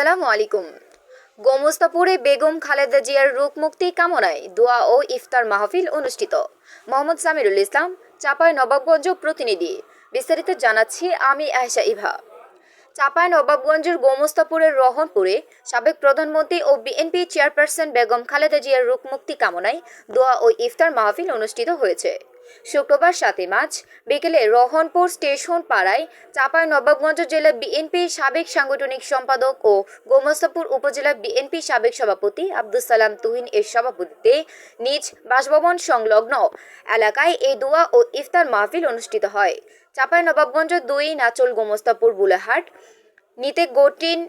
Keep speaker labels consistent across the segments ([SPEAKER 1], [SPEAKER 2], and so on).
[SPEAKER 1] আসসালামু আলাইকুম। গোমস্তাপুরে বেগম খালেদা জিয়ার রোগ মুক্তি কামনায় দোয়া ও ইফতার মাহফিল অনুষ্ঠিত। মোহাম্মদ সামিরুল ইসলাম, চাপাই নবাবগঞ্জ প্রতিনিধি। বিস্তারিত জানাচ্ছি আমি আয়শা ইভা। চাপাই নবাবগঞ্জের গোমস্তাপুরের রহনপুরে সাবেক প্রধানমন্ত্রী ও বিএনপি চেয়ারপারসন বেগম খালেদা জিয়ার রোগ মুক্তি কামনায় দোয়া ও ইফতার মাহফিল অনুষ্ঠিত হয়েছে। শুক্রবার সাতই মার্চ বিকেলে রহনপুর স্টেশন পাড়ায় চাপাই নবাবগঞ্জ জেলা বিএনপির সাবেক সাংগঠনিক সম্পাদক ও গোমস্তাপুর উপজেলা বিএনপি সাবেক সভাপতি আব্দুল সালাম তুহিন এর সভাপতিত্বে নিজ বাসভবন সংলগ্ন এলাকায় এই দোয়া ও ইফতার মাহফিল অনুষ্ঠিত হয়। চাপাই নবাবগঞ্জ দুই নাচল গোমস্তাপুর বুলাহাট, নিতে গোটিন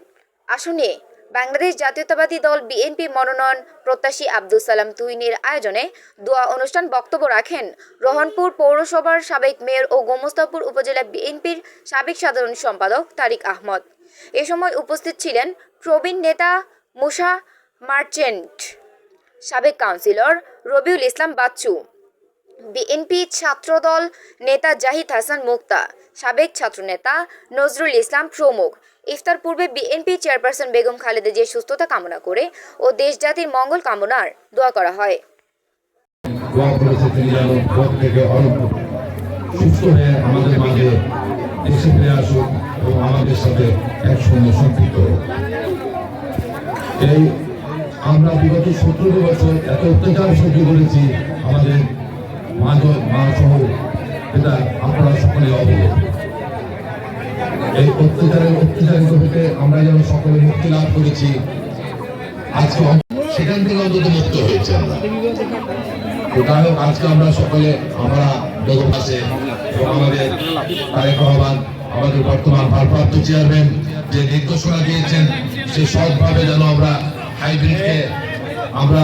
[SPEAKER 1] আসনে বাংলাদেশ জাতীয়তাবাদী দল বিএনপি মনোনয়ন প্রত্যাশী আব্দুল সালাম তুহিনের আয়োজনে দোয়া অনুষ্ঠান বক্তব্য রাখেন। রহনপুর পৌরসভার সাবেক মেয়র ও গোমস্তাপুর উপজেলা বিএনপির সাবেক সাধারণ সম্পাদক তারিক আহমদ। এ সময় উপস্থিত ছিলেন প্রবীণ নেতা মুসা মার্চেন্ট, সাবেক কাউন্সিলর রবিউল ইসলাম বাচ্চু। বিএনপি ছাত্রদল নেতা জাহিদ হাসান মুক্তা, সাবেক ছাত্রনেতা নজরুল ইসলাম প্রমুখ। ইফতার পূর্বে বিএনপি চেয়ারপারসন বেগম খালেদা জিয়ার সুস্থতা কামনা করে ও দেশ জাতির মঙ্গল কামনার দোয়া করা হয়।
[SPEAKER 2] আমরা বিগত সতেরো বছর এত অত্যাচার সহ্য করেছি আমাদের মা মা সহ এটা আপনারা সকলে এই অত্যাচারের অত্যাচারিত হতে আমরা যেন সকলে মুক্তি লাভ করেছি, আজকে সেখান থেকে মুক্ত হয়েছে আমরা। যাই আজকে আমরা সকলে, আমরা বর্তমান ভারপ্রাপ্ত চেয়ারম্যান যে নির্দেশনা দিয়েছেন, সে সৎভাবে যেন আমরা হাইব্রিডকে আমরা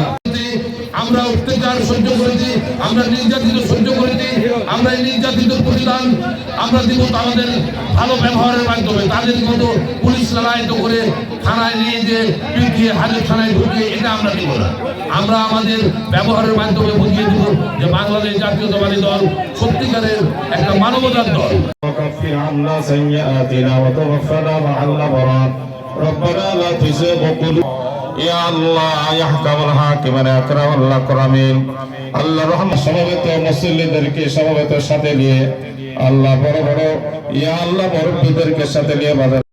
[SPEAKER 2] আমরা অত্যাচার সহ্য করেছি, আমরা নির্যাতিত সহ্য করেছি, আমরা এই নির্যাতিত প্রতিদান আমরা দিব আমাদের ভালো ব্যবহারের মাধ্যমে। তাদের মতো পুলিশ লালায়িত করে থানায় নিয়ে যে পিটিয়ে হাজার থানায় ঢুকিয়ে এটা আমরা দিব না। আমরা আমাদের ব্যবহারের মাধ্যমে বুঝিয়ে দিব যে বাংলাদেশ জাতীয়তাবাদী দল সত্যিকারের একটা মানবতার দল।
[SPEAKER 3] وكفر عنا سيئاتنا وتوفنا مع الأبرار ربنا لا تزغ قلوبنا يا الله يا حكم الحاكمين يا أكرم الأكرمين আল্লাহ রহমান সমবেত মুসল্লিদেরকে সমবেত সাথে নিয়ে আল্লাহ বড় বড় ইয়া আল্লাহ মুরব্বীদেরকে সাথে নিয়ে বাজার